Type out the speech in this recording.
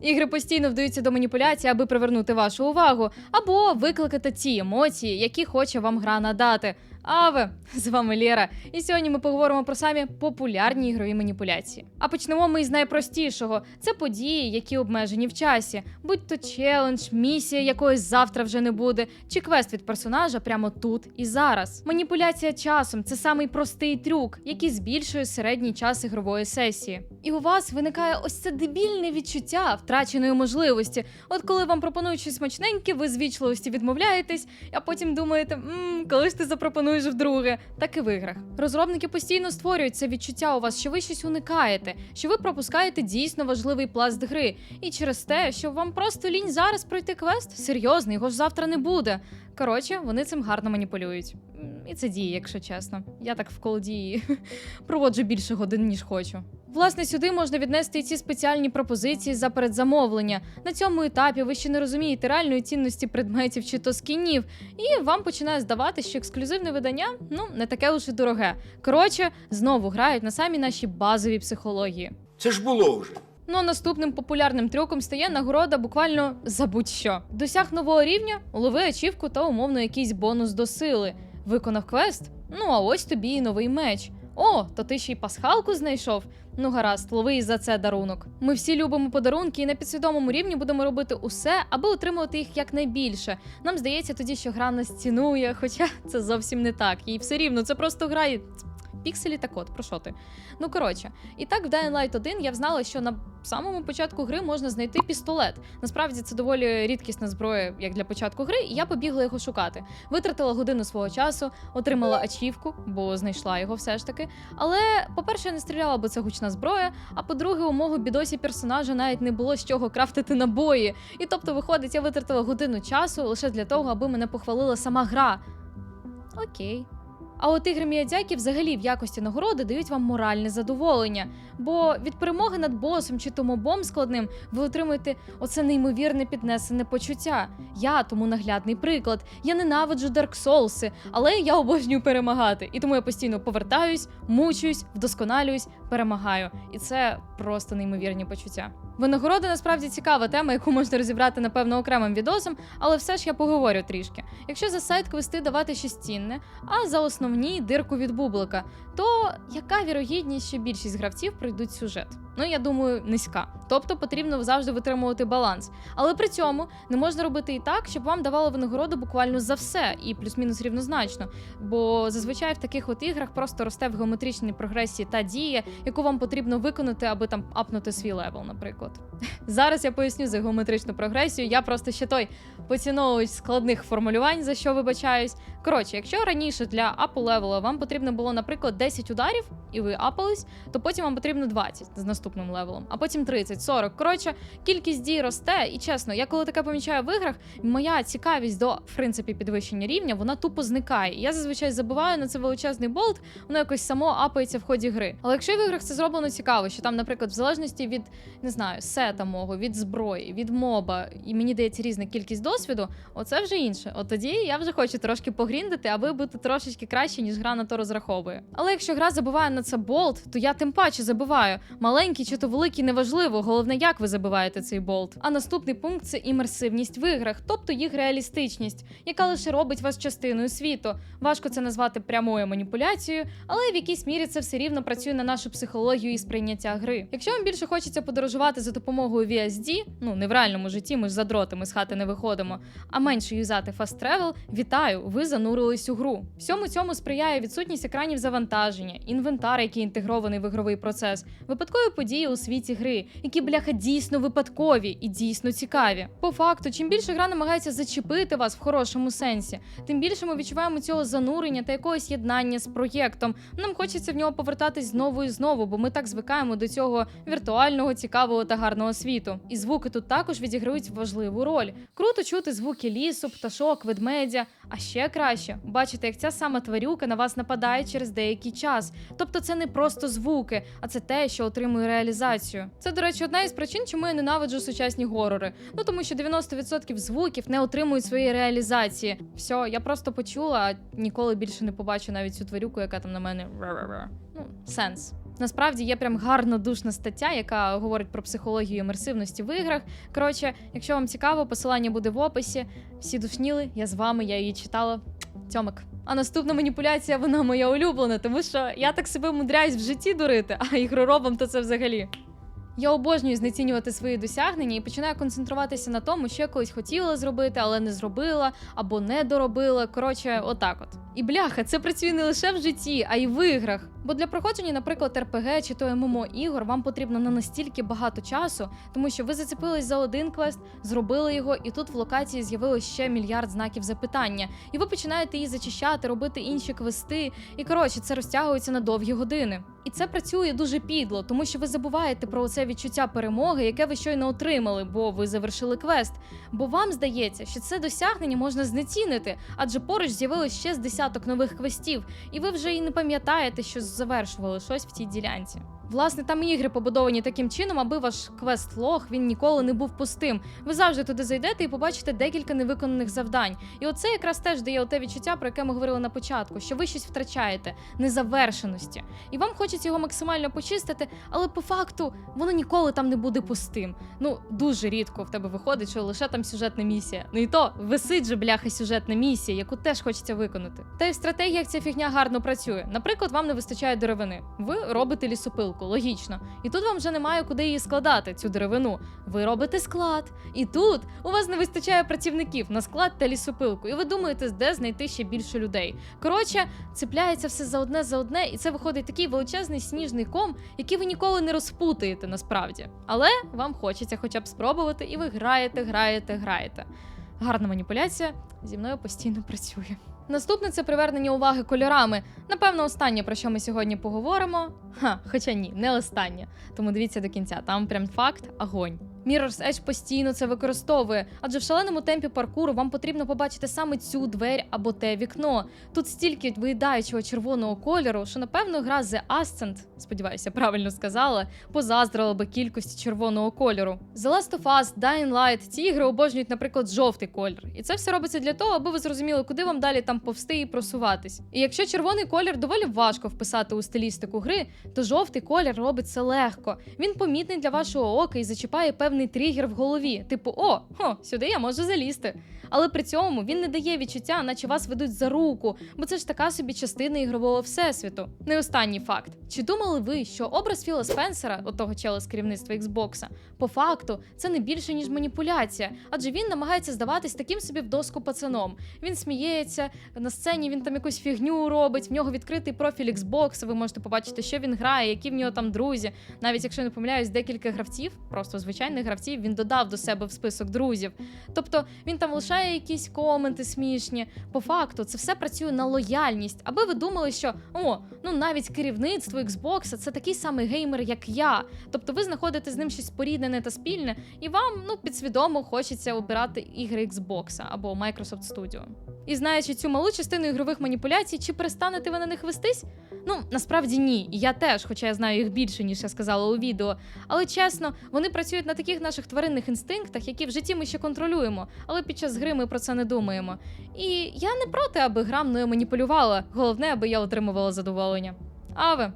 Ігри постійно вдаються до маніпуляцій, аби привернути вашу увагу, або викликати ті емоції, які хоче вам гра надати. Аве, з вами Лєра, і сьогодні ми поговоримо про самі популярні ігрові маніпуляції. А почнемо ми із найпростішого: це події, які обмежені в часі, будь то челендж, місія якоїсь завтра вже не буде, чи квест від персонажа прямо тут і зараз. Маніпуляція часом це самий простий трюк, який збільшує середній час ігрової сесії. І у вас виникає ось це дебільне відчуття втраченої можливості. От коли вам пропонують щось смачненьке, ви з відмовляєтесь, а потім думаєте, коли ж ти запропонуєш вдруге, так і в іграх. Розробники постійно створюють це відчуття у вас, що ви щось уникаєте, що ви пропускаєте дійсно важливий пласт гри, і через те, що вам просто лінь зараз пройти квест, серйозно, його ж завтра не буде. Коротше, вони цим гарно маніпулюють. І це діє, якщо чесно. Я так в колодії проводжу більше годин, ніж хочу. Власне, сюди можна віднести і ці спеціальні пропозиції за передзамовлення. На цьому етапі ви ще не розумієте реальної цінності предметів чи то скінів, і вам починає здавати, що ексклюзивне видання ну не таке і дороге. Коротше, знову грають на самі наші базові психології. Це ж було вже. Ну а наступним популярним трюком стає нагорода буквально за будь-що. Досяг нового рівня, лови ачівку та умовно якийсь бонус до сили. Виконав квест? Ну а ось тобі і новий меч. О, то ти ще й пасхалку знайшов. Ну гаразд, лови і за це дарунок. Ми всі любимо подарунки і на підсвідомому рівні будемо робити усе, аби отримувати їх якнайбільше. Нам здається тоді, що гра нас цінує, хоча це зовсім не так. Їй все рівно, це просто гра. і Пікселі та код, про що ти? Ну коротше, і так в Dying Light 1 я взнала, що на самому початку гри можна знайти пістолет. Насправді це доволі рідкісна зброя, як для початку гри, і я побігла його шукати. Витратила годину свого часу, отримала ачівку, бо знайшла його все ж таки. Але, по-перше, я не стріляла, бо це гучна зброя. А по-друге, у мого бідосі персонажа навіть не було з чого крафтити набої. І тобто, виходить, я витратила годину часу лише для того, аби мене похвалила сама гра. Окей. А от ігри Міядзякі взагалі в якості нагороди дають вам моральне задоволення. Бо від перемоги над босом чи то мобом складним ви отримуєте оце неймовірне піднесене почуття. Я тому наглядний приклад. Я ненавиджу Dark Souls, але я обожнюю перемагати. І тому я постійно повертаюсь, мучуюсь, вдосконалююсь, перемагаю. І це просто неймовірні почуття. Винагорода насправді цікава тема, яку можна розібрати напевно окремим відосом, але все ж я поговорю трішки. Якщо за сайт квести давати щось цінне, а за основні дирку від бублика, то яка вірогідність, що більшість гравців пройдуть сюжет? Ну я думаю, низька. Тобто потрібно завжди витримувати баланс. Але при цьому не можна робити і так, щоб вам давали винагороду буквально за все і плюс-мінус рівнозначно. Бо зазвичай в таких от іграх просто росте в геометричній прогресії та дія, яку вам потрібно виконати, аби там апнути свій левел, наприклад. Зараз я поясню за геометричну прогресію. Я просто ще той поціновувач складних формулювань, за що вибачаюсь. Коротше, якщо раніше для апу левела вам потрібно було, наприклад, 10 ударів, і ви апались, то потім вам потрібно 20 з наступним левелом, а потім 30, 40. Коротше, кількість дій росте, і чесно, я коли таке помічаю в іграх, моя цікавість до в принципі підвищення рівня, вона тупо зникає. Я зазвичай забуваю на це величезний болт, воно якось само апається в ході гри. Але якщо в іграх це зроблено цікаво, що там, наприклад, в залежності від не знаю, сета мого, від зброї, від моба, і мені дається різна кількість досвіду, оце вже інше. От тоді я вже хочу трошки погріндити, аби бути трошечки краще, ніж гра на то розраховує. Але якщо гра забиває на це болт, то я тим паче забиваю. Маленький чи то великий, неважливо, головне, як ви забиваєте цей болт. А наступний пункт це імерсивність в іграх, тобто їх реалістичність, яка лише робить вас частиною світу. Важко це назвати прямою маніпуляцією, але в якійсь мірі це все рівно працює на нашу психологію і сприйняття гри. Якщо вам більше хочеться подорожувати за допомогою VSD, ну не в реальному житті, ми ж за дротами з хати не виходимо, а менше юзати Fast Travel, вітаю, ви занурились у гру. Всьому цьому сприяє відсутність екранів завантаження, інвентар, який інтегрований в ігровий процес, випадкові події у світі гри, які бляха дійсно випадкові і дійсно цікаві. По факту, чим більше гра намагається зачепити вас в хорошому сенсі, тим більше ми відчуваємо цього занурення та якогось єднання з проєктом. Нам хочеться в нього повертатись знову і знову, бо ми так звикаємо до цього віртуального, цікавого та гарного світу. І звуки тут також відіграють важливу роль. Круто чути звуки лісу, пташок, ведмедя. А ще краще бачити, як ця сама тварюка на вас нападає через деякий час. Тобто це не просто звуки, а це те, що отримує реалізацію. Це, до речі, одна із причин, чому я ненавиджу сучасні горори. Ну тому що 90% звуків не отримують своєї реалізації. Все, я просто почула, а ніколи більше не побачу навіть цю тварюку, яка там на мене. Ну, сенс. Насправді є прям гарна душна стаття, яка говорить про психологію імерсивності в іграх. Коротше, якщо вам цікаво, посилання буде в описі. Всі душніли, я з вами, я її читала. Тьомик. А наступна маніпуляція, вона моя улюблена, тому що я так себе мудряюсь в житті дурити, а ігроробом то це взагалі. Я обожнюю знецінювати свої досягнення і починаю концентруватися на тому, що я колись хотіла зробити, але не зробила або не доробила. Коротше, отак от. І бляха, це працює не лише в житті, а й в іграх. Бо для проходження, наприклад, РПГ чи то ММО ігор вам потрібно не настільки багато часу, тому що ви зацепились за один квест, зробили його, і тут в локації з'явилось ще мільярд знаків запитання. І ви починаєте її зачищати, робити інші квести. І коротше, це розтягується на довгі години. І це працює дуже підло, тому що ви забуваєте про це відчуття перемоги, яке ви щойно отримали, бо ви завершили квест. Бо вам здається, що це досягнення можна знецінити, адже поруч з'явилось ще з десяток нових квестів, і ви вже і не пам'ятаєте, що завершували щось в цій ділянці. Власне, там ігри побудовані таким чином, аби ваш квест-лог він ніколи не був пустим. Ви завжди туди зайдете і побачите декілька невиконаних завдань. І оце якраз теж дає те відчуття, про яке ми говорили на початку, що ви щось втрачаєте, незавершеності. І вам хочеться його максимально почистити, але по факту воно ніколи там не буде пустим. Ну, дуже рідко в тебе виходить, що лише там сюжетна місія. Ну і то висить же бляха сюжетна місія, яку теж хочеться виконати. Та й в стратегіях ця фігня гарно працює. Наприклад, вам не вистачає деревини. Ви робите лісопилку, логічно. І тут вам вже немає куди її складати, цю деревину. Ви робите склад. І тут у вас не вистачає працівників на склад та лісопилку. І ви думаєте, де знайти ще більше людей. Коротше, цепляється все за одне за одне, і це виходить такий величезний сніжний ком, який ви ніколи не розпутаєте насправді. Але вам хочеться хоча б спробувати, і ви граєте, граєте, граєте. Гарна маніпуляція зі мною постійно працює. Наступне це привернення уваги кольорами. Напевно, останнє, про що ми сьогодні поговоримо. Ха, хоча ні, не останнє. Тому дивіться до кінця. Там прям факт огонь. Mirror's Edge постійно це використовує, адже в шаленому темпі паркуру вам потрібно побачити саме цю двері або те вікно. Тут стільки виїдаючого червоного кольору, що напевно гра The Ascent, сподіваюся, правильно сказала, позаздрила би кількості червоного кольору. The Last of Us, Dying Light, ці ігри обожнюють, наприклад, жовтий колір. І це все робиться для того, аби ви зрозуміли, куди вам далі там повсти і просуватись. І якщо червоний колір доволі важко вписати у стилістику гри, то жовтий колір робить це легко. Він помітний для вашого ока і зачіпає певний тригер в голові, типу, о, хо, сюди я можу залізти. Але при цьому він не дає відчуття, наче вас ведуть за руку, бо це ж така собі частина ігрового всесвіту. Не останній факт. Чи думали ви, що образ Філа Спенсера, отого чела з керівництва Xbox, по факту це не більше ніж маніпуляція, адже він намагається здаватись таким собі в доску пацаном. Він сміється на сцені, він там якусь фігню робить. В нього відкритий профіль Xbox, Ви можете побачити, що він грає, які в нього там друзі. Навіть якщо не помиляюсь, декілька гравців, просто звичайних гравців, він додав до себе в список друзів. Тобто він там лишає якісь коменти смішні. По факту, це все працює на лояльність, аби ви думали, що о, ну навіть керівництво Xbox це такий самий геймер, як я. Тобто ви знаходите з ним щось поріднене та спільне, і вам ну підсвідомо хочеться обирати ігри Xbox або Microsoft Studio. І знаючи цю малу частину ігрових маніпуляцій, чи перестанете ви на них вестись? Ну насправді ні. Я теж, хоча я знаю їх більше, ніж я сказала у відео. Але чесно, вони працюють на таких наших тваринних інстинктах, які в житті ми ще контролюємо, але під час гри ми про це не думаємо. І я не проти, аби гра мною маніпулювала. Головне, аби я отримувала задоволення. А ви?